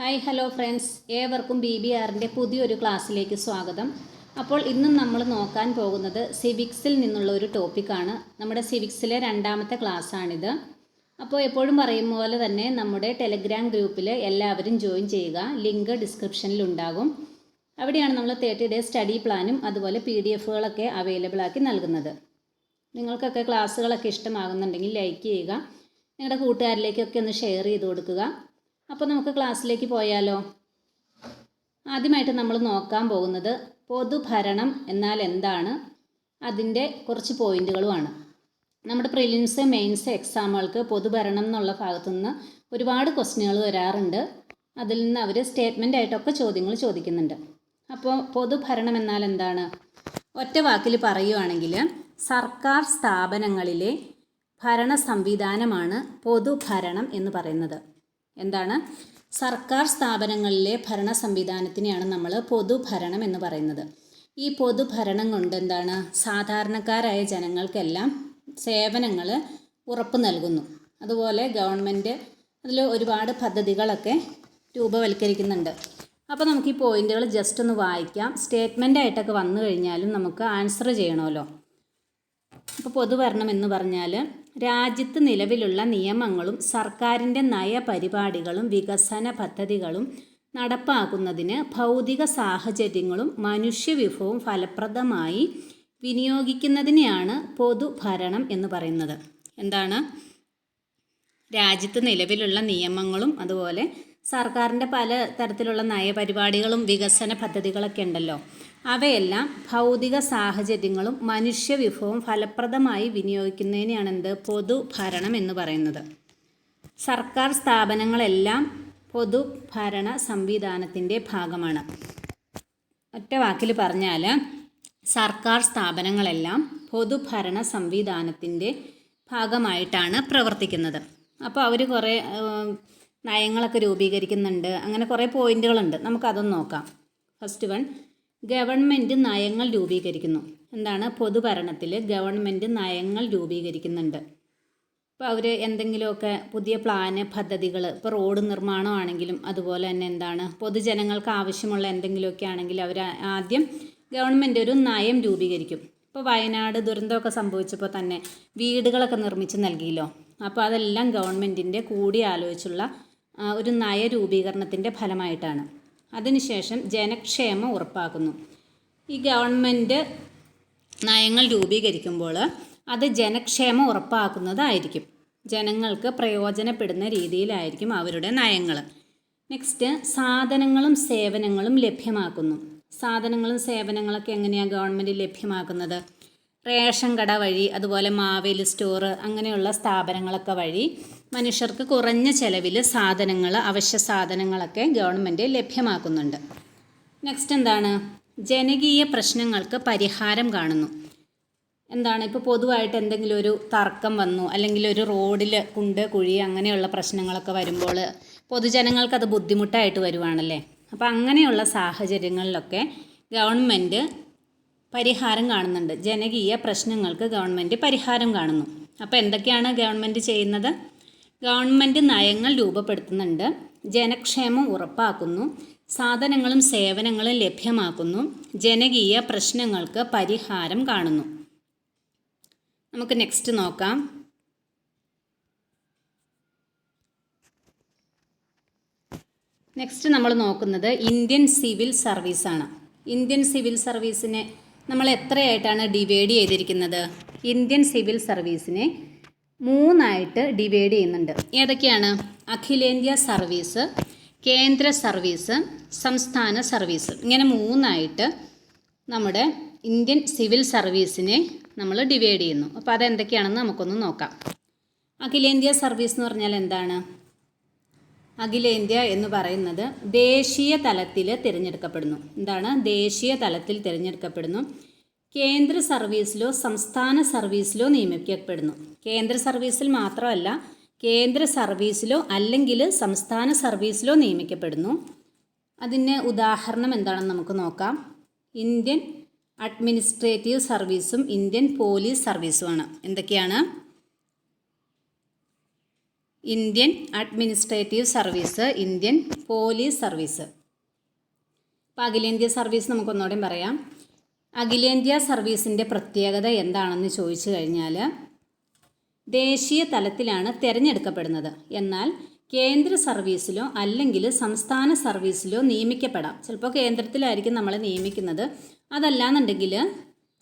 Hi hello friends. ഏവർക്കും B B ആറിന്റെ പുതിയൊരു ക്ലാസ്സിലേക്ക് സ്വാഗതം. അപ്പോൾ ഇന്നും നമ്മൾ നോക്കാൻ പോകുന്നത് സിവിക്സിൽ നിന്നുള്ള ഒരു ടോപ്പിക്കാണ്. നമ്മുടെ സിവിക്സിലെ രണ്ടാമത്തെ ക്ലാസ്സാണിത്. അപ്പോൾ എപ്പോഴും പറയും പോലെ തന്നെ നമ്മുടെ ടെലഗ്രാം ഗ്രൂപ്പിൽ എല്ലാവരും ജോയിൻ ചെയ്യുക. ലിങ്ക് ഡിസ്ക്രിപ്ഷനിൽ ഉണ്ടാകും. അവിടെയാണ് നമ്മൾ തേർട്ടി ഡേ സ്റ്റഡി പ്ലാനും അതുപോലെ പി ഡി എഫുകളൊക്കെ അവൈലബിൾ ആക്കി നൽകുന്നത്. നിങ്ങൾക്കൊക്കെ ക്ലാസ്സുകളൊക്കെ ഇഷ്ടമാകുന്നുണ്ടെങ്കിൽ ലൈക്ക് ചെയ്യുക. നിങ്ങളുടെ കൂട്ടുകാരിലേക്കൊക്കെ ഒന്ന് ഷെയർ ചെയ്ത് കൊടുക്കുക. അപ്പോൾ നമുക്ക് ക്ലാസ്സിലേക്ക് പോയാലോ? ആദ്യമായിട്ട് നമ്മൾ നോക്കാൻ പോകുന്നത് പൊതുഭരണം എന്നാൽ എന്താണ്? അതിന്റെ കുറച്ച് പോയിന്റുകളുമാണ്. നമ്മുടെ പ്രിലിംസ് മെയിൻസ് എക്സാമുകൾക്ക് പൊതുഭരണം എന്നുള്ള ഭാഗത്തു നിന്ന് ഒരുപാട് ക്വസ്റ്റ്യനുകൾ വരാറുണ്ട്. അതിൽ നിന്ന് അവർ സ്റ്റേറ്റ്മെന്റ് ആയിട്ടൊക്കെ ചോദ്യങ്ങൾ ചോദിക്കുന്നുണ്ട്. അപ്പോൾ പൊതുഭരണം എന്നാൽ എന്താണ്? ഒറ്റ വാക്കിൽ പറയുവാണെങ്കിൽ സർക്കാർ സ്ഥാപനങ്ങളിലെ ഭരണ സംവിധാനമാണ് പൊതുഭരണം എന്ന് പറയുന്നത്. എന്താണ്? സർക്കാർ സ്ഥാപനങ്ങളിലെ ഭരണ സംവിധാനത്തിനെയാണ് നമ്മൾ പൊതുഭരണം എന്ന് പറയുന്നത്. ഈ പൊതുഭരണം കൊണ്ട് എന്താണ്? സാധാരണക്കാരായ ജനങ്ങൾക്കെല്ലാം സേവനങ്ങൾ ഉറപ്പ് നൽകുന്നു. അതുപോലെ ഗവൺമെന്റ് അതിൽ ഒരുപാട് പദ്ധതികളൊക്കെ രൂപവൽക്കരിക്കുന്നുണ്ട്. അപ്പോൾ നമുക്ക് ഈ പോയിന്റുകൾ ജസ്റ്റ് ഒന്ന് വായിക്കാം. സ്റ്റേറ്റ്മെന്റ് ആയിട്ടൊക്കെ വന്നു കഴിഞ്ഞാലും നമുക്ക് ആൻസർ ചെയ്യണമല്ലോ. അപ്പോൾ പൊതുഭരണം എന്ന് പറഞ്ഞാൽ രാജ്യത്ത് നിലവിലുള്ള നിയമങ്ങളും സർക്കാരിന്റെ നയപരിപാടികളും വികസന പദ്ധതികളും നടപ്പാക്കുന്നതിന് ഭൗതിക സാഹചര്യങ്ങളും മനുഷ്യവിഭവവും ഫലപ്രദമായി വിനിയോഗിക്കുന്നതിനെയാണ് പൊതുഭരണം എന്ന് പറയുന്നത്. എന്താണ്? രാജ്യത്ത് നിലവിലുള്ള നിയമങ്ങളും അതുപോലെ സർക്കാരിന്റെ പല തരത്തിലുള്ള നയപരിപാടികളും വികസന പദ്ധതികളൊക്കെ ഉണ്ടല്ലോ. അവയെല്ലാം ഭൗതിക സാഹചര്യങ്ങളും മനുഷ്യ മനുഷ്യവിഭവവും ഫലപ്രദമായി വിനിയോഗിക്കുന്നതിനെയാണ് എന്ത് പൊതുഭരണം എന്ന് പറയുന്നത്. സർക്കാർ സ്ഥാപനങ്ങളെല്ലാം പൊതുഭരണ സംവിധാനത്തിന്റെ ഭാഗമാണ്. ഒറ്റ വാക്കിൽ പറഞ്ഞാൽ സർക്കാർ സ്ഥാപനങ്ങളെല്ലാം പൊതുഭരണ സംവിധാനത്തിന്റെ ഭാഗമായിട്ടാണ് പ്രവർത്തിക്കുന്നത്. അപ്പോൾ അവർ കുറേ നയങ്ങളൊക്കെ രൂപീകരിക്കുന്നുണ്ട്. അങ്ങനെ കുറേ പോയിന്റുകളുണ്ട് നമുക്കതൊന്ന് നോക്കാം. ഫസ്റ്റ് വൺ ഗവൺമെന്റ് നയങ്ങൾ രൂപീകരിക്കുന്നു. എന്താണ്? പൊതുഭരണത്തിൽ ഗവൺമെന്റ് നയങ്ങൾ രൂപീകരിക്കുന്നുണ്ട്. ഇപ്പോൾ അവർ എന്തെങ്കിലുമൊക്കെ പുതിയ പ്ലാന് പദ്ധതികൾ ഇപ്പോൾ റോഡ് നിർമ്മാണമാണെങ്കിലും അതുപോലെ തന്നെ എന്താണ്? പൊതുജനങ്ങൾക്ക് ആവശ്യമുള്ള എന്തെങ്കിലുമൊക്കെ ആണെങ്കിൽ അവർ ആദ്യം ഗവൺമെന്റ് ഒരു നയം രൂപീകരിക്കും. ഇപ്പോൾ വയനാട് ദുരന്തമൊക്കെ സംഭവിച്ചപ്പോൾ തന്നെ വീടുകളൊക്കെ നിർമ്മിച്ച് നൽകിയല്ലോ. അപ്പോൾ അതെല്ലാം ഗവൺമെന്റിന്റെ കൂടി ആലോചിച്ചുള്ള ഒരു നയ നയരൂപീകരണത്തിന്റെ ഫലമായിട്ടാണ്. അതിനുശേഷം ജനക്ഷേമം ഉറപ്പാക്കുന്നു. ഈ ഗവൺമെന്റ് നയങ്ങൾ രൂപീകരിക്കുമ്പോൾ അത് ജനക്ഷേമം ഉറപ്പാക്കുന്നതായിരിക്കും. ജനങ്ങൾക്ക് പ്രയോജനപ്പെടുന്ന രീതിയിലായിരിക്കും അവരുടെ നയങ്ങൾ. നെക്സ്റ്റ് സാധനങ്ങളും സേവനങ്ങളും ലഭ്യമാക്കുന്നു. സാധനങ്ങളും സേവനങ്ങളൊക്കെ എങ്ങനെയാണ് ഗവൺമെന്റ് ലഭ്യമാക്കുന്നത്? റേഷൻ കട വഴി അതുപോലെ മാവേലി സ്റ്റോർ അങ്ങനെയുള്ള സ്ഥാപനങ്ങളൊക്കെ വഴി മനുഷ്യർക്ക് കുറഞ്ഞ ചെലവിൽ സാധനങ്ങൾ അവശ്യ സാധനങ്ങളൊക്കെ ഗവൺമെന്റ് ലഭ്യമാക്കുന്നുണ്ട്. നെക്സ്റ്റ് എന്താണ്? ജനകീയ പ്രശ്നങ്ങൾക്ക് പരിഹാരം കാണുന്നു. എന്താണ്? ഇപ്പോൾ പൊതുവായിട്ട് എന്തെങ്കിലും ഒരു തർക്കം വന്നു അല്ലെങ്കിൽ ഒരു റോഡിൽ കുണ്ട് കുഴി അങ്ങനെയുള്ള പ്രശ്നങ്ങളൊക്കെ വരുമ്പോൾ പൊതുജനങ്ങൾക്ക് അത് ബുദ്ധിമുട്ടായിട്ട് വരുവാണല്ലേ? അപ്പോൾ അങ്ങനെയുള്ള സാഹചര്യങ്ങളിലൊക്കെ ഗവൺമെന്റ് പരിഹാരം കാണുന്നുണ്ട്. ജനകീയ പ്രശ്നങ്ങൾക്ക് ഗവൺമെന്റ് പരിഹാരം കാണുന്നു. അപ്പോൾ എന്തൊക്കെയാണ് ഗവൺമെന്റ് ചെയ്യുന്നത്? ഗവൺമെന്റ് നയങ്ങൾ രൂപപ്പെടുത്തുന്നുണ്ട്. ജനക്ഷേമം ഉറപ്പാക്കുന്നു. സാധനങ്ങളും സേവനങ്ങളും ലഭ്യമാക്കുന്നു. ജനകീയ പ്രശ്നങ്ങൾക്ക് പരിഹാരം കാണുന്നു. നമുക്ക് നെക്സ്റ്റ് നോക്കാം. നെക്സ്റ്റ് നമ്മൾ നോക്കുന്നത് ഇന്ത്യൻ സിവിൽ സർവീസാണ് ഇന്ത്യൻ സിവിൽ സർവീസിനെ നമ്മൾ എത്രയായിട്ടാണ് ഡിവൈഡ് ചെയ്തിരിക്കുന്നത്? ഇന്ത്യൻ സിവിൽ സർവീസിനെ മൂന്നായിട്ട് ഡിവൈഡ് ചെയ്യുന്നുണ്ട്. ഏതൊക്കെയാണ്? അഖിലേന്ത്യാ സർവീസ് കേന്ദ്ര സർവീസ് സംസ്ഥാന സർവീസ്. ഇങ്ങനെ മൂന്നായിട്ട് നമ്മുടെ ഇന്ത്യൻ സിവിൽ സർവീസിനെ നമ്മൾ ഡിവൈഡ് ചെയ്യുന്നു. അപ്പോൾ അതെന്തൊക്കെയാണെന്ന് നമുക്കൊന്ന് നോക്കാം. അഖിലേന്ത്യാ സർവീസ് എന്ന് പറഞ്ഞാൽ എന്താണ്? അഖിലേന്ത്യ എന്ന് പറയുന്നത് ദേശീയ തലത്തിൽ തിരഞ്ഞെടുക്കപ്പെടുന്നു. എന്താണ്? ദേശീയ തലത്തിൽ തിരഞ്ഞെടുക്കപ്പെടുന്നു. കേന്ദ്ര സർവീസിലോ സംസ്ഥാന സർവീസിലോ നിയമിക്കപ്പെടുന്നു. കേന്ദ്ര സർവീസിൽ മാത്രമല്ല കേന്ദ്ര സർവീസിലോ അല്ലെങ്കിൽ സംസ്ഥാന സർവീസിലോ നിയമിക്കപ്പെടുന്നു. അതിന് ഉദാഹരണം എന്താണെന്ന് നമുക്ക് നോക്കാം. ഇന്ത്യൻ അഡ്മിനിസ്ട്രേറ്റീവ് സർവീസും ഇന്ത്യൻ പോലീസ് സർവീസുമാണ്. എന്തൊക്കെയാണ്? Indian administrative service Indian police service. അപ്പോൾ അഖിലേന്ത്യാ സർവീസ് നമുക്കൊന്നുകൂടെ പറയാം. അഖിലേന്ത്യാ സർവീസിന്റെ പ്രത്യേകത എന്താണെന്ന് ചോദിച്ചു കഴിഞ്ഞാൽ ദേശീയ തലത്തിലാണ് തിരഞ്ഞെടുക്കപ്പെടുന്നത്. എന്നാൽ കേന്ദ്ര സർവീസിലോ അല്ലെങ്കിൽ സംസ്ഥാന സർവീസിലോ നിയമിക്കപ്പെടാം. ചിലപ്പോൾ കേന്ദ്രത്തിലായിരിക്കും നമ്മൾ നിയമിക്കുന്നത്. അതല്ലാന്നുണ്ടെങ്കിൽ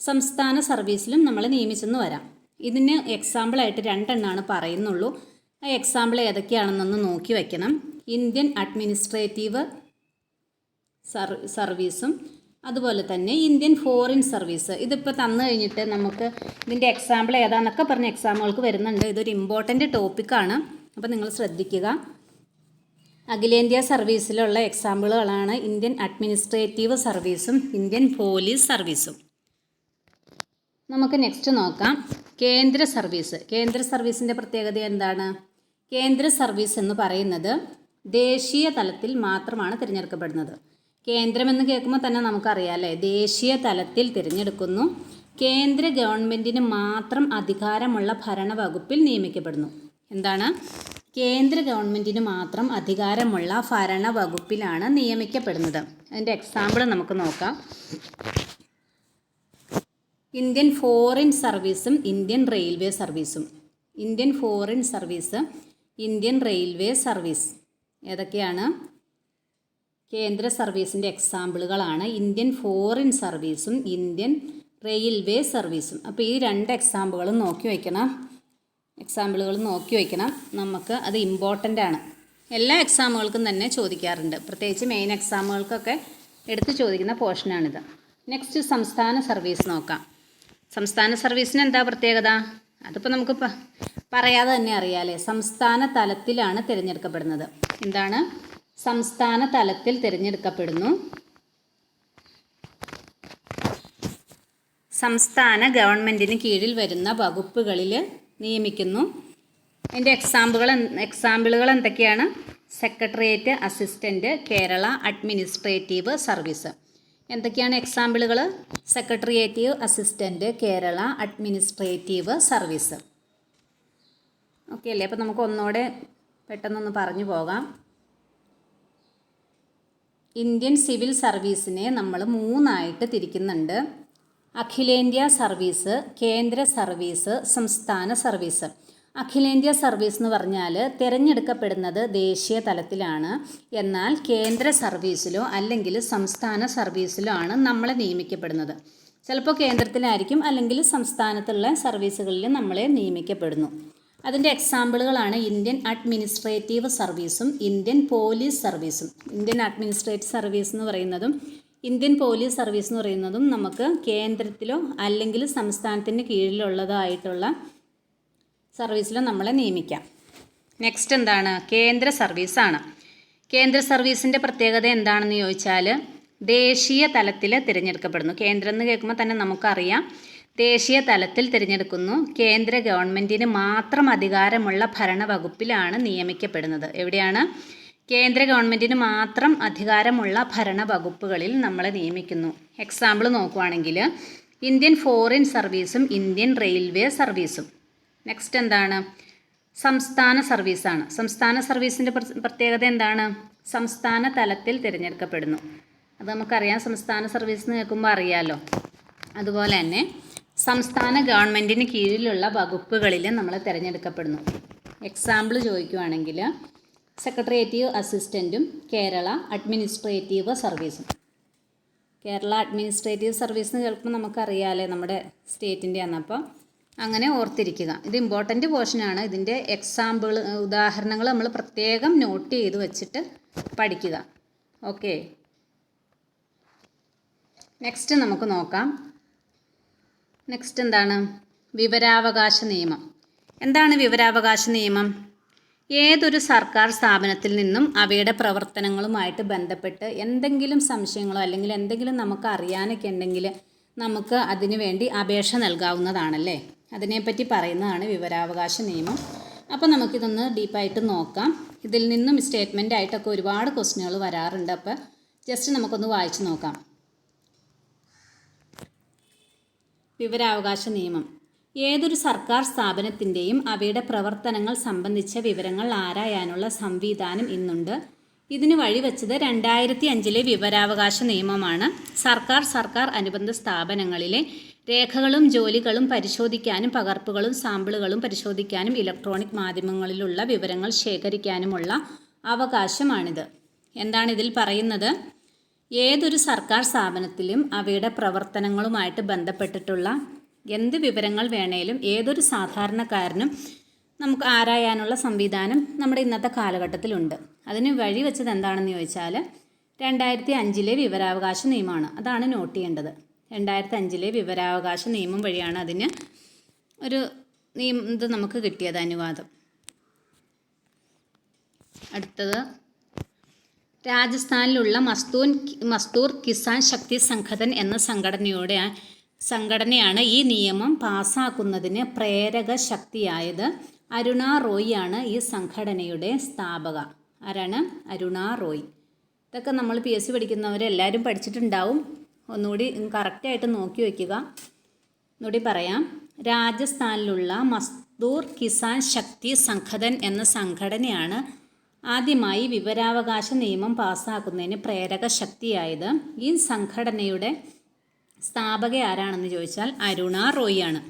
സംസ്ഥാന സർവീസിലും നമ്മൾ നിയമിച്ചെന്ന് വരാം. ഇതിന് എക്സാമ്പിളായിട്ട് രണ്ടെണ്ണമാണ് പറയുന്നുള്ളൂ. ആ എക്സാമ്പിൾ ഏതൊക്കെയാണെന്നൊന്ന് നോക്കി വയ്ക്കണം ഇന്ത്യൻ അഡ്മിനിസ്ട്രേറ്റീവ് സർ സർവീസും അതുപോലെ തന്നെ ഇന്ത്യൻ ഫോറിൻ സർവീസ് ഇതിപ്പോൾ തന്നു കഴിഞ്ഞിട്ട് നമുക്ക് ഇതിന്റെ എക്സാമ്പിൾ ഏതാണെന്നൊക്കെ പറഞ്ഞ എക്സാമുകൾക്ക് വരുന്നുണ്ട്. ഇതൊരു ഇമ്പോർട്ടന്റ് ടോപ്പിക്കാണ് അപ്പോൾ നിങ്ങൾ ശ്രദ്ധിക്കുക. അഖിലേന്ത്യാ സർവീസിലുള്ള എക്സാമ്പിളുകളാണ് ഇന്ത്യൻ അഡ്മിനിസ്ട്രേറ്റീവ് സർവീസും ഇന്ത്യൻ പോലീസ് സർവീസും നമുക്ക് നെക്സ്റ്റ് നോക്കാം. കേന്ദ്ര സർവീസ് കേന്ദ്ര സർവീസിന്റെ പ്രത്യേകത എന്താണ്? കേന്ദ്ര സർവീസ് എന്ന് പറയുന്നത് ദേശീയ തലത്തിൽ മാത്രമാണ് തിരഞ്ഞെടുക്കപ്പെടുന്നത്. കേന്ദ്രമെന്ന് കേൾക്കുമ്പോൾ തന്നെ നമുക്കറിയാം അല്ലേ ദേശീയ തലത്തിൽ തിരഞ്ഞെടുക്കുന്നു. കേന്ദ്ര ഗവൺമെന്റിന് മാത്രം അധികാരമുള്ള ഭരണവകുപ്പിൽ നിയമിക്കപ്പെടുന്നു. എന്താണ്? കേന്ദ്ര ഗവൺമെന്റിന് മാത്രം അധികാരമുള്ള ഭരണവകുപ്പിലാണ് നിയമിക്കപ്പെടുന്നത്. അതിന്റെ എക്സാമ്പിൾ നമുക്ക് നോക്കാം. ഇന്ത്യൻ ഫോറിൻ സർവീസും ഇന്ത്യൻ റെയിൽവേ സർവീസും Indian foreign service Indian railway service ഏതൊക്കെയാണ്? കേന്ദ്ര സർവീസിന്റെ എക്സാമ്പിളുകളാണ്. ഇന്ത്യൻ ഫോറിൻ സർവീസും ഇന്ത്യൻ റെയിൽവേ സർവീസും. അപ്പോൾ ഈ രണ്ട് എക്സാമ്പിളുകളും നോക്കി വയ്ക്കണം എക്സാമ്പിളുകൾ നോക്കി വയ്ക്കണം നമുക്ക് അത് ഇമ്പോർട്ടന്റ് ആണ്. എല്ലാ എക്സാമുകൾക്കും തന്നെ ചോദിക്കാറുണ്ട്. പ്രത്യേകിച്ച് മെയിൻ എക്സാമുകൾക്കൊക്കെ എടുത്ത് ചോദിക്കുന്ന പോർഷനാണിത് നെക്സ്റ്റ് സംസ്ഥാന സർവീസ് നോക്കാം. സംസ്ഥാന സർവീസിന് എന്താ പ്രത്യേകത? അതിപ്പോൾ നമുക്ക് പറയാതെ തന്നെ അറിയാമല്ലേ സംസ്ഥാന തലത്തിലാണ് തിരഞ്ഞെടുക്കപ്പെടുന്നത്. എന്താണ്? സംസ്ഥാന തലത്തിൽ തിരഞ്ഞെടുക്കപ്പെടുന്നു. സംസ്ഥാന ഗവൺമെന്റിന് കീഴിൽ വരുന്ന വകുപ്പുകളിൽ നിയമിക്കുന്നു. എന്റെ എക്സാമ്പിളുകൾ എക്സാമ്പിളുകൾ എന്തൊക്കെയാണ്? Secretariat assistant Kerala administrative service എന്തൊക്കെയാണ് എക്സാമ്പിളുകൾ secretariat assistant Kerala administrative service okay അല്ലേ? അപ്പോൾ നമുക്ക് ഒന്നുകൂടെ പെട്ടെന്നൊന്ന് പറഞ്ഞു പോകാം. ഇന്ത്യൻ സിവിൽ സർവീസിനെ നമ്മൾ മൂന്നായിട്ട് തിരിക്കുന്നുണ്ട്. അഖിലേന്ത്യാ സർവീസ് കേന്ദ്ര സർവീസ് സംസ്ഥാന സർവീസ്. അഖിലേന്ത്യാ സർവീസ് എന്ന് പറഞ്ഞാൽ തിരഞ്ഞെടുക്കപ്പെടുന്നത് ദേശീയ തലത്തിലാണ്. എന്നാൽ കേന്ദ്ര സർവീസിലോ അല്ലെങ്കിൽ സംസ്ഥാന സർവീസിലോ ആണ് നമ്മളെ നിയമിക്കപ്പെടുന്നത്. ചിലപ്പോൾ കേന്ദ്രത്തിലായിരിക്കും അല്ലെങ്കിൽ സംസ്ഥാനത്തുള്ള സർവീസുകളിൽ നമ്മളെ നിയമിക്കപ്പെടുന്നു. അതിന്റെ എക്സാമ്പിളുകളാണ് ഇന്ത്യൻ അഡ്മിനിസ്ട്രേറ്റീവ് സർവീസും ഇന്ത്യൻ പോലീസ് സർവീസും ഇന്ത്യൻ അഡ്മിനിസ്ട്രേറ്റീവ് സർവീസ് എന്ന് പറയുന്നതും ഇന്ത്യൻ പോലീസ് സർവീസ് എന്ന് പറയുന്നതും നമുക്ക് കേന്ദ്രത്തിലോ അല്ലെങ്കിൽ സംസ്ഥാനത്തിന്റെ കീഴിലുള്ളതായിട്ടുള്ള സർവീസിലോ നമ്മളെ നിയമിക്കാം. നെക്സ്റ്റ് എന്താണ്? കേന്ദ്ര സർവീസാണ് കേന്ദ്ര സർവീസിന്റെ പ്രത്യേകത എന്താണെന്ന് ചോദിച്ചാൽ ദേശീയ തലത്തിൽ തിരഞ്ഞെടുക്കപ്പെടുന്നു. കേന്ദ്രം എന്ന് കേൾക്കുമ്പോൾ തന്നെ നമുക്കറിയാം. ദേശീയ തലത്തിൽ തിരഞ്ഞെടുക്കുന്നു. കേന്ദ്ര ഗവൺമെന്റിന് മാത്രം അധികാരമുള്ള ഭരണവകുപ്പിലാണ് നിയമിക്കപ്പെടുന്നത്. എവിടെയാണ്? കേന്ദ്ര ഗവൺമെന്റിന് മാത്രം അധികാരമുള്ള ഭരണവകുപ്പുകളിൽ നമ്മളെ നിയമിക്കുന്നു. എക്സാമ്പിൾ നോക്കുവാണെങ്കിൽ ഇന്ത്യൻ ഫോറിൻ സർവീസും ഇന്ത്യൻ റെയിൽവേ സർവീസും നെക്സ്റ്റ് എന്താണ്? സംസ്ഥാന സർവീസാണ് സംസ്ഥാന സർവീസിന്റെ പ്രത്യേകത എന്താണ്? സംസ്ഥാന തലത്തിൽ തിരഞ്ഞെടുക്കപ്പെടുന്നു. അത് നമുക്കറിയാം. സംസ്ഥാന സർവീസ് എന്ന് കേൾക്കുമ്പോൾ അറിയാമല്ലോ അതുപോലെ തന്നെ സംസ്ഥാന ഗവൺമെന്റിന് കീഴിലുള്ള വകുപ്പുകളിൽ നമ്മൾ തിരഞ്ഞെടുക്കപ്പെടുന്നു. എക്സാമ്പിൾ ചോദിക്കുവാണെങ്കിൽ സെക്രട്ടേറിയറ്റീവ് അസിസ്റ്റന്റും കേരള അഡ്മിനിസ്ട്രേറ്റീവ് സർവീസും കേരള അഡ്മിനിസ്ട്രേറ്റീവ് സർവീസ് എന്ന് കേൾക്കുമ്പോൾ നമുക്കറിയാമല്ലേ നമ്മുടെ സ്റ്റേറ്റിന്റെ ആണ്. അങ്ങനെ ഓർത്തിരിക്കുക. ഇത് ഇമ്പോർട്ടന്റ് പോർഷനാണ് ഇതിന്റെ എക്സാമ്പിൾ ഉദാഹരണങ്ങൾ നമ്മൾ പ്രത്യേകം നോട്ട് ചെയ്ത് വെച്ചിട്ട് പഠിക്കുക. ഓക്കെ നെക്സ്റ്റ് നമുക്ക് നോക്കാം. നെക്സ്റ്റ് എന്താണ്? വിവരാവകാശ നിയമം. എന്താണ് വിവരാവകാശ നിയമം? ഏതൊരു സർക്കാർ സ്ഥാപനത്തിൽ നിന്നും അവയുടെ പ്രവർത്തനങ്ങളുമായിട്ട് ബന്ധപ്പെട്ട് എന്തെങ്കിലും സംശയങ്ങളോ അല്ലെങ്കിൽ എന്തെങ്കിലും നമുക്ക് അറിയാനൊക്കെ ഉണ്ടെങ്കിൽ നമുക്ക് അതിനു വേണ്ടി അപേക്ഷ നൽകാവുന്നതാണല്ലേ? അതിനെപ്പറ്റി പറയുന്നതാണ് വിവരാവകാശ നിയമം. അപ്പോൾ നമുക്കിതൊന്ന് ഡീപ്പായിട്ട് നോക്കാം. ഇതിൽ നിന്നും സ്റ്റേറ്റ്മെന്റ് ആയിട്ടൊക്കെ ഒരുപാട് ക്വസ്റ്റ്യനുകൾ വരാറുണ്ട്. അപ്പോൾ ജസ്റ്റ് നമുക്കൊന്ന് വായിച്ചു നോക്കാം. വിവരാവകാശ നിയമം. ഏതൊരു സർക്കാർ സ്ഥാപനത്തിന്റെയും അവയുടെ പ്രവർത്തനങ്ങൾ സംബന്ധിച്ച വിവരങ്ങൾ ആരായാനുള്ള സംവിധാനം ഇന്നുണ്ട്. ഇതിന് വഴിവെച്ചത് രണ്ടായിരത്തി അഞ്ചിലെ വിവരാവകാശ നിയമമാണ്. സർക്കാർ സർക്കാർ അനുബന്ധ സ്ഥാപനങ്ങളിലെ രേഖകളും ജോലികളും പരിശോധിക്കാനും പകർപ്പുകളും സാമ്പിളുകളും പരിശോധിക്കാനും ഇലക്ട്രോണിക് മാധ്യമങ്ങളിലുള്ള വിവരങ്ങൾ ശേഖരിക്കാനുമുള്ള അവകാശമാണിത്. എന്താണ് ഇതിൽ പറയുന്നത്? ഏതൊരു സർക്കാർ സ്ഥാപനത്തിലും അവയുടെ പ്രവർത്തനങ്ങളുമായിട്ട് ബന്ധപ്പെട്ടിട്ടുള്ള എന്ത് വിവരങ്ങൾ വേണേലും ഏതൊരു സാധാരണക്കാരനും നമുക്ക് ആരായാനുള്ള സംവിധാനം നമ്മുടെ ഇന്നത്തെ കാലഘട്ടത്തിലുണ്ട്. അതിന് വഴി വെച്ചത് എന്താണെന്ന് ചോദിച്ചാൽ രണ്ടായിരത്തി അഞ്ചിലെ വിവരാവകാശ നിയമമാണ്. അതാണ് നോട്ട് ചെയ്യേണ്ടത്. രണ്ടായിരത്തി അഞ്ചിലെ വിവരാവകാശ നിയമം വഴിയാണ് അതിന് ഒരു നിയമം ഇത് നമുക്ക് കിട്ടിയത് അനുവാദം. അടുത്തത് രാജസ്ഥാനിലുള്ള മസ്തൂൻ മസ്തൂർ കിസാൻ ശക്തി സംഘടൻ എന്ന സംഘടനയുടെ സംഘടനയാണ് ഈ നിയമം പാസാക്കുന്നതിന് പ്രേരക ശക്തിയായത് അരുണ റോയ് ആണ് ഈ സംഘടനയുടെ സ്ഥാപക. ആരാണ്? അരുണ റോയ്. ഇതൊക്കെ നമ്മൾ പി എസ് സി പഠിക്കുന്നവരെല്ലാവരും പഠിച്ചിട്ടുണ്ടാവും. ഒന്നുകൂടി കറക്റ്റായിട്ട് നോക്കി വയ്ക്കുക ഒന്നുകൂടി പറയാം. രാജസ്ഥാനിലുള്ള മസ്തൂർ കിസാൻ ശക്തി സംഘടൻ എന്ന സംഘടനയാണ് ആദ്യമായി വിവരാവകാശ നിയമം പാസ്സാക്കുന്നതിന് പ്രേരക ശക്തിയായത് ഈ സംഘടനയുടെ സ്ഥാപക ആരാണെന്ന് ചോദിച്ചാൽ അരുണ റോയിയാണ്.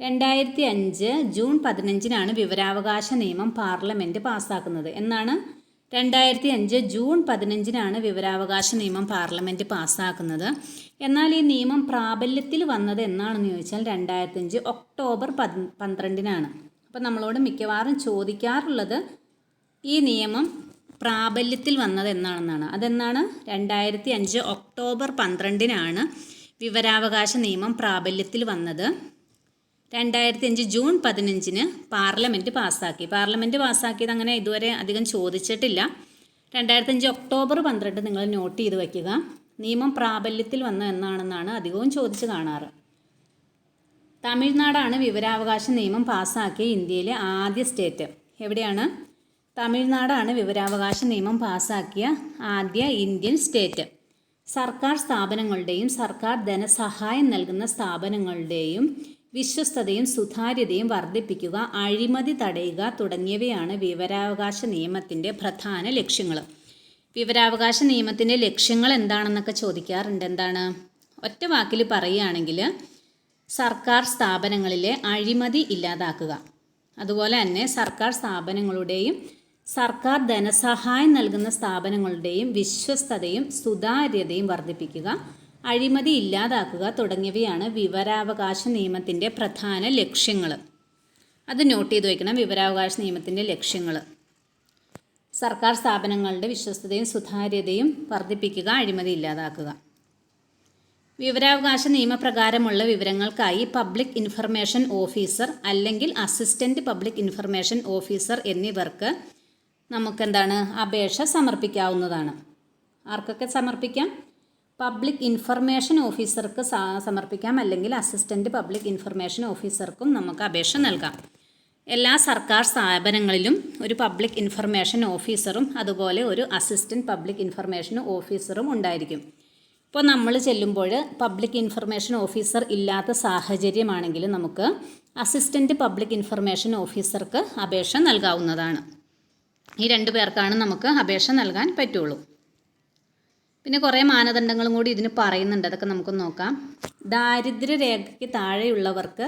രണ്ടായിരത്തി അഞ്ച് ജൂൺ പതിനഞ്ചിനാണ് വിവരാവകാശ നിയമം പാർലമെന്റ് പാസ്സാക്കുന്നത്. എന്നാണ് രണ്ടായിരത്തി അഞ്ച് ജൂൺ പതിനഞ്ചിനാണ് വിവരാവകാശ നിയമം പാർലമെന്റ് പാസ്സാക്കുന്നത്. എന്നാൽ ഈ നിയമം പ്രാബല്യത്തിൽ വന്നത് എന്നാണെന്ന് ചോദിച്ചാൽ രണ്ടായിരത്തി അഞ്ച് ഒക്ടോബർ പന്ത്രണ്ടിനാണ്. അപ്പോൾ നമ്മളോട് മിക്കവാറും ചോദിക്കാറുള്ളത് ഈ നിയമം പ്രാബല്യത്തിൽ വന്നത് എന്നാണെന്നാണ് അതെന്നാണ്? രണ്ടായിരത്തി അഞ്ച് ഒക്ടോബർ പന്ത്രണ്ടിനാണ് വിവരാവകാശ നിയമം പ്രാബല്യത്തിൽ വന്നത്. രണ്ടായിരത്തി അഞ്ച് ജൂൺ പതിനഞ്ചിന് പാർലമെന്റ് പാസ്സാക്കി. പാർലമെന്റ് പാസ്സാക്കിയത് അങ്ങനെ ഇതുവരെ അധികം ചോദിച്ചിട്ടില്ല. രണ്ടായിരത്തി അഞ്ച് ഒക്ടോബർ പന്ത്രണ്ട് നിങ്ങൾ നോട്ട് ചെയ്ത് വയ്ക്കുക. നിയമം പ്രാബല്യത്തിൽ വന്ന എന്നാണെന്നാണ് അധികവും ചോദിച്ച് കാണാറ്. തമിഴ്നാടാണ് വിവരാവകാശ നിയമം പാസ്സാക്കിയ ഇന്ത്യയിലെ ആദ്യ സ്റ്റേറ്റ്. എവിടെയാണ്? തമിഴ്നാടാണ് വിവരാവകാശ നിയമം പാസാക്കിയ ആദ്യ ഇന്ത്യൻ സ്റ്റേറ്റ്. സർക്കാർ സ്ഥാപനങ്ങളുടെയും സർക്കാർ ധനസഹായം നൽകുന്ന സ്ഥാപനങ്ങളുടെയും വിശ്വസ്തതയും സുതാര്യതയും വർദ്ധിപ്പിക്കുക അഴിമതി തടയുക തുടങ്ങിയവയാണ് വിവരാവകാശ നിയമത്തിന്റെ പ്രധാന ലക്ഷ്യങ്ങൾ വിവരാവകാശ നിയമത്തിന്റെ ലക്ഷ്യങ്ങൾ എന്താണെന്നൊക്കെ ചോദിക്കാറുണ്ട് എന്താണ്? ഒറ്റ വാക്കിൽ പറയുകയാണെങ്കിൽ സർക്കാർ സ്ഥാപനങ്ങളിലെ അഴിമതി ഇല്ലാതാക്കുക. അതുപോലെ തന്നെ സർക്കാർ സ്ഥാപനങ്ങളുടെയും സർക്കാർ ധനസഹായം നൽകുന്ന സ്ഥാപനങ്ങളുടെയും വിശ്വസ്തതയും സുതാര്യതയും വർദ്ധിപ്പിക്കുക അഴിമതി ഇല്ലാതാക്കുക തുടങ്ങിയവയാണ് വിവരാവകാശ നിയമത്തിന്റെ പ്രധാന ലക്ഷ്യങ്ങൾ. അത് നോട്ട് ചെയ്ത് വയ്ക്കണം വിവരാവകാശ നിയമത്തിന്റെ ലക്ഷ്യങ്ങൾ. സർക്കാർ സ്ഥാപനങ്ങളുടെ വിശ്വസ്തതയും സുതാര്യതയും വർദ്ധിപ്പിക്കുക അഴിമതി ഇല്ലാതാക്കുക. വിവരാവകാശ നിയമപ്രകാരമുള്ള വിവരങ്ങൾക്കായി പബ്ലിക് ഇൻഫർമേഷൻ ഓഫീസർ അല്ലെങ്കിൽ അസിസ്റ്റന്റ് പബ്ലിക് ഇൻഫർമേഷൻ ഓഫീസർ എന്നിവർക്ക് നമുക്കെന്താണ് അപേക്ഷ സമർപ്പിക്കാവുന്നതാണ്. ആർക്കൊക്കെ സമർപ്പിക്കാം? പബ്ലിക് ഇൻഫർമേഷൻ ഓഫീസർക്ക് സമർപ്പിക്കാം. അല്ലെങ്കിൽ അസിസ്റ്റന്റ് പബ്ലിക് ഇൻഫർമേഷൻ ഓഫീസർക്കും നമുക്ക് അപേക്ഷ നൽകാം. എല്ലാ സർക്കാർ സ്ഥാപനങ്ങളിലും ഒരു പബ്ലിക് ഇൻഫർമേഷൻ ഓഫീസറും അതുപോലെ ഒരു അസിസ്റ്റന്റ് പബ്ലിക് ഇൻഫർമേഷൻ ഓഫീസറും ഉണ്ടായിരിക്കും. ഇപ്പോൾ നമ്മൾ ചെല്ലുമ്പോൾ പബ്ലിക് ഇൻഫർമേഷൻ ഓഫീസർ ഇല്ലാത്ത സാഹചര്യമാണെങ്കിൽ നമുക്ക് അസിസ്റ്റന്റ് പബ്ലിക് ഇൻഫർമേഷൻ ഓഫീസർക്ക് അപേക്ഷ നൽകാവുന്നതാണ്. ഈ രണ്ട് പേർക്കാണ് നമുക്ക് അപേക്ഷ നൽകാൻ പറ്റുള്ളൂ. പിന്നെ കുറേ മാനദണ്ഡങ്ങളും കൂടി ഇതിന് പറയുന്നുണ്ട്. അതൊക്കെ നമുക്ക് നോക്കാം. ദാരിദ്ര്യരേഖയ്ക്ക് താഴെയുള്ളവർക്ക്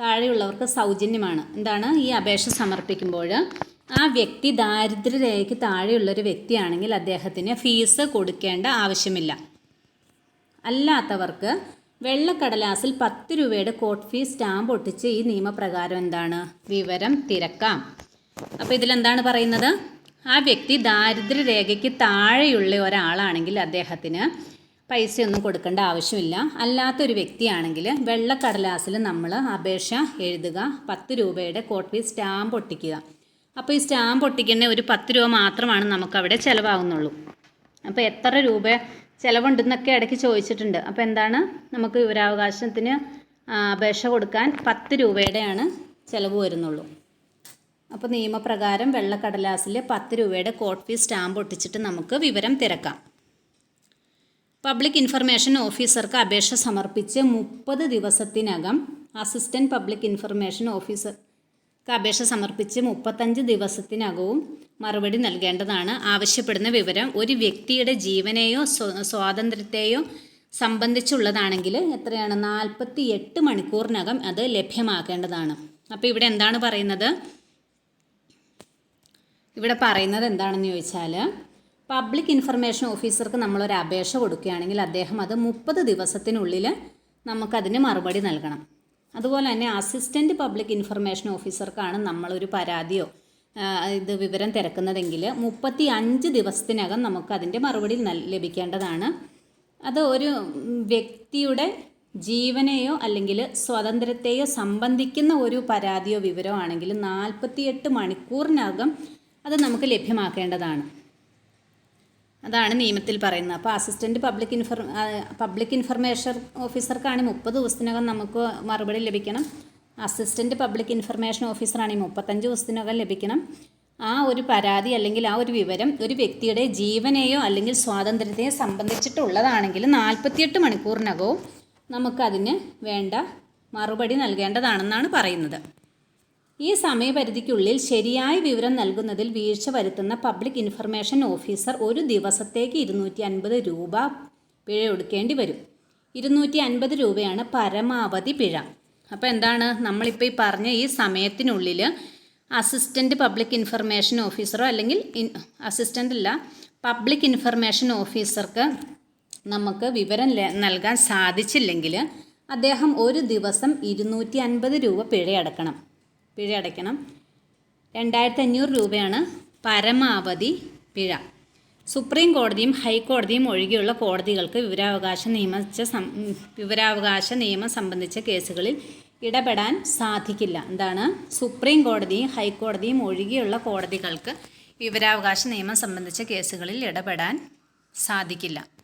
താഴെയുള്ളവർക്ക് സൗജന്യമാണ്. എന്താണ്? ഈ അപേക്ഷ സമർപ്പിക്കുമ്പോൾ ആ വ്യക്തി ദാരിദ്ര്യരേഖയ്ക്ക് താഴെയുള്ളൊരു വ്യക്തിയാണെങ്കിൽ അദ്ദേഹത്തിന് ഫീസ് കൊടുക്കേണ്ട ആവശ്യമില്ല. അല്ലാത്തവർക്ക് വെള്ളക്കടലാസിൽ പത്ത് രൂപയുടെ കോട്ട് ഫീസ് സ്റ്റാമ്പ് ഒട്ടിച്ച് ഈ നിയമപ്രകാരം എന്താണ്? വിവരം തിരക്കാം. അപ്പോൾ ഇതിലെന്താണ് പറയുന്നത്? ആ വ്യക്തി ദാരിദ്ര്യരേഖയ്ക്ക് താഴെയുള്ള ഒരാളാണെങ്കിൽ അദ്ദേഹത്തിന് പൈസയൊന്നും കൊടുക്കേണ്ട ആവശ്യമില്ല. അല്ലാത്തൊരു വ്യക്തിയാണെങ്കിൽ വെള്ളക്കടലാസിൽ നമ്മൾ അപേക്ഷ എഴുതുക പത്ത് രൂപയുടെ കോട്ട് ഫീസ് സ്റ്റാമ്പ് ഒട്ടിക്കുക. അപ്പോൾ ഈ സ്റ്റാമ്പ് ഒട്ടിക്കുന്ന ഒരു പത്ത് രൂപ മാത്രമാണ് നമുക്കവിടെ ചിലവാകുന്നുള്ളൂ. അപ്പോൾ എത്ര രൂപ ചിലവുണ്ടെന്നൊക്കെ ഇടയ്ക്ക് ചോദിച്ചിട്ടുണ്ട്. അപ്പോൾ എന്താണ്? നമുക്ക് വിവരാവകാശത്തിന് അപേക്ഷ കൊടുക്കാൻ പത്ത് രൂപയുടെയാണ് ചിലവ് വരുന്നുള്ളൂ. അപ്പോൾ നിയമപ്രകാരം വെള്ളക്കടലാസിൽ പത്ത് രൂപയുടെ കോട്ട് ഫീസ് സ്റ്റാമ്പ് ഒട്ടിച്ചിട്ട് നമുക്ക് വിവരം തിരക്കാം. പബ്ലിക് ഇൻഫർമേഷൻ ഓഫീസർക്ക് അപേക്ഷ സമർപ്പിച്ച് മുപ്പത് ദിവസത്തിനകം അസിസ്റ്റന്റ് പബ്ലിക് ഇൻഫർമേഷൻ ഓഫീസർക്ക് അപേക്ഷ സമർപ്പിച്ച് മുപ്പത്തഞ്ച് ദിവസത്തിനകവും മറുപടി നൽകേണ്ടതാണ്. ആവശ്യപ്പെടുന്ന വിവരം ഒരു വ്യക്തിയുടെ ജീവനെയോ സ്വ- സ്വാതന്ത്ര്യത്തെയോ സംബന്ധിച്ചുള്ളതാണെങ്കിൽ എത്രയാണ്? നാൽപ്പത്തി എട്ട് മണിക്കൂറിനകം അത് ലഭ്യമാക്കേണ്ടതാണ് അപ്പോൾ ഇവിടെ എന്താണ് പറയുന്നത്? ഇവിടെ പറയുന്നത് എന്താണെന്ന് ചോദിച്ചാൽ പബ്ലിക് ഇൻഫർമേഷൻ ഓഫീസർക്ക് നമ്മളൊരു അപേക്ഷ കൊടുക്കുകയാണെങ്കിൽ അദ്ദേഹം അത് മുപ്പത് ദിവസത്തിനുള്ളിൽ നമുക്കതിന് മറുപടി നൽകണം. അതുപോലെ തന്നെ അസിസ്റ്റന്റ് പബ്ലിക് ഇൻഫർമേഷൻ ഓഫീസർക്കാണ് നമ്മളൊരു പരാതിയോ ഇത് വിവരം തിരക്കുന്നതെങ്കിൽ മുപ്പത്തി അഞ്ച് ദിവസത്തിനകം നമുക്ക് അതിന്റെ മറുപടി ലഭിക്കേണ്ടതാണ്. അത് ഒരു വ്യക്തിയുടെ ജീവനെയോ അല്ലെങ്കിൽ സ്വാതന്ത്ര്യത്തെയോ സംബന്ധിക്കുന്ന ഒരു പരാതിയോ വിവരമാണെങ്കിൽ നാൽപ്പത്തിയെട്ട് മണിക്കൂറിനകം അത് നമുക്ക് ലഭ്യമാക്കേണ്ടതാണ്. അതാണ് നിയമത്തിൽ പറയുന്നത്. അപ്പോൾ അസിസ്റ്റന്റ് പബ്ലിക് ഇൻഫർ പബ്ലിക് ഇൻഫർമേഷൻ ഓഫീസർക്കാണ് മുപ്പത് ദിവസത്തിനകം നമുക്ക് മറുപടി ലഭിക്കണം. അസിസ്റ്റന്റ് പബ്ലിക് ഇൻഫർമേഷൻ ഓഫീസറാണെങ്കിൽ മുപ്പത്തഞ്ച് ദിവസത്തിനകം ലഭിക്കണം. ആ ഒരു പരാതി അല്ലെങ്കിൽ ആ ഒരു വിവരം ഒരു വ്യക്തിയുടെ ജീവനെയോ അല്ലെങ്കിൽ സ്വാതന്ത്ര്യത്തെയോ സംബന്ധിച്ചിട്ടുള്ളതാണെങ്കിൽ നാൽപ്പത്തിയെട്ട് മണിക്കൂറിനകവും നമുക്കതിന് വേണ്ട മറുപടി നൽകേണ്ടതാണെന്നാണ് പറയുന്നത്. ഈ സമയപരിധിക്കുള്ളിൽ ശരിയായ വിവരം നൽകുന്നതിൽ വീഴ്ച വരുത്തുന്ന പബ്ലിക് ഇൻഫർമേഷൻ ഓഫീസർ ഒരു ദിവസത്തേക്ക് ഇരുന്നൂറ്റി അൻപത് രൂപ പിഴ ഒടുക്കേണ്ടി വരും. ഇരുന്നൂറ്റി അൻപത് രൂപയാണ് പരമാവധി പിഴ. അപ്പോൾ എന്താണ്? നമ്മളിപ്പോൾ ഈ പറഞ്ഞ ഈ സമയത്തിനുള്ളിൽ അസിസ്റ്റന്റ് പബ്ലിക് ഇൻഫർമേഷൻ ഓഫീസറോ അല്ലെങ്കിൽ അസിസ്റ്റന്റ് അല്ല പബ്ലിക് ഇൻഫർമേഷൻ ഓഫീസർക്ക് നമുക്ക് വിവരം നൽകാൻ സാധിച്ചില്ലെങ്കിൽ അദ്ദേഹം ഒരു ദിവസം ഇരുന്നൂറ്റി അൻപത് രൂപ പിഴ അടക്കണം പിഴ അടയ്ക്കണം. രണ്ടായിരത്തി അഞ്ഞൂറ് രൂപയാണ് പരമാവധി പിഴ. സുപ്രീം കോടതിയും ഹൈക്കോടതിയും ഒഴികെയുള്ള കോടതികൾക്ക് വിവരാവകാശ നിയമിച്ച വിവരാവകാശ നിയമം സംബന്ധിച്ച കേസുകളിൽ ഇടപെടാൻ സാധിക്കില്ല. എന്താണ്? സുപ്രീം കോടതിയും ഹൈക്കോടതിയും ഒഴികെയുള്ള കോടതികൾക്ക് വിവരാവകാശ നിയമം സംബന്ധിച്ച കേസുകളിൽ ഇടപെടാൻ സാധിക്കില്ല.